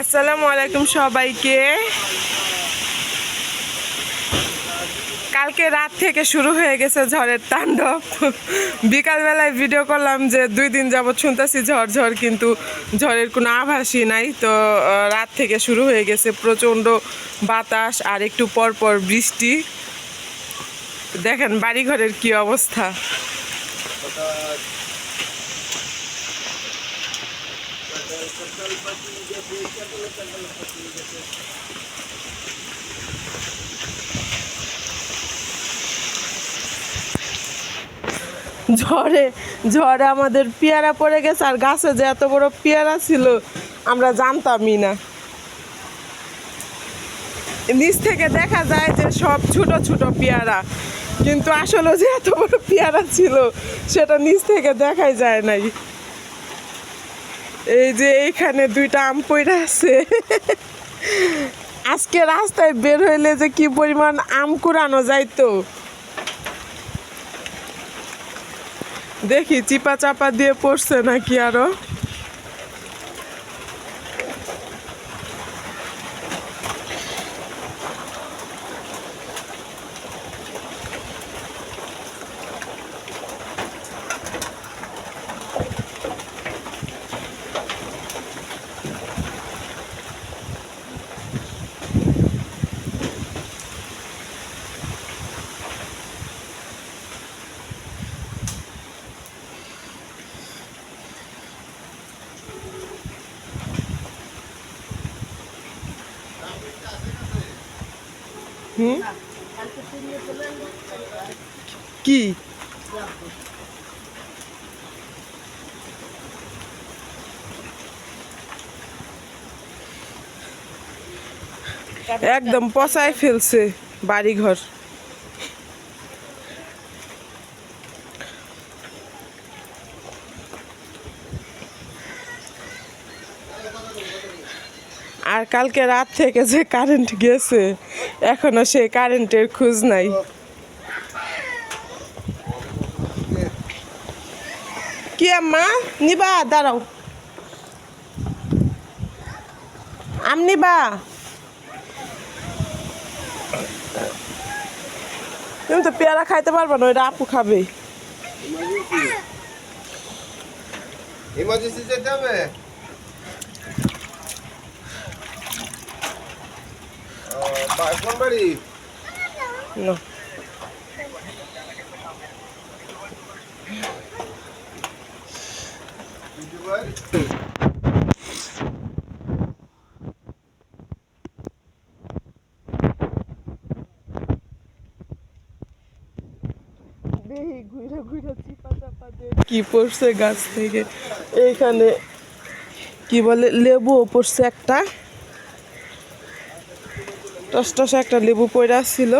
আসসালামু আলাইকুম সবাইকে। কালকে রাত থেকে শুরু হয়ে গেছে ঝড়ের তাণ্ডব। বিকালবেলায় ভিডিও করলাম যে দুই দিন যাবৎ শুনতেছি ঝড় ঝড় কিন্তু ঝড়ের কোনো আভাসই নাই। তো রাত থেকে শুরু হয়ে গেছে প্রচণ্ড বাতাস আর একটু পর পর বৃষ্টি। দেখেন বাড়িঘরের কি অবস্থা। ঝড়ে ঝড়ে আমাদের পেয়ারা পড়ে গেছে, আর গাছে যে এত বড় পেয়ারা ছিল, আমরা জানতামই না। নিচ থেকে দেখা যায় যে সব ছোট ছোট পেয়ারা, কিন্তু আসলে যে এত বড় পেয়ারা ছিল, সেটা নিচ থেকে দেখাই যায় নাই। এই যে এইখানে দুইটা আম পড়ে আছে। আজকে রাস্তায় বের হইলে যে কি পরিমাণ আম কুড়ানো যাইতো। দেখি চিপা চাপা দিয়ে পড়ছে নাকি আরও? হুম? কি? একদম পচায় ফেলছে বাড়িঘর। আর কালকে রাত থেকে যে কারেন্ট গেছে, এখনও সেই কারেন্টের খোঁজ নাই। কি আম্মা? নিবা, দাঁড়াও। আম নিবা। তুমি তো পেয়ারা খাইতে পারবা না, ওইটা আপু খাবে। ইমার্জেন্সি যেতে হবে? কোন বাড়ি না ইউটিউবার দেখি ঘুরে ঘুরে চিপা চাপা দিয়ে কি পড়ছে গাছ থেকে এইখানে কি বলে লেবু পড়ছে একটা টস টস একটা লেবু পড়ে ছিল।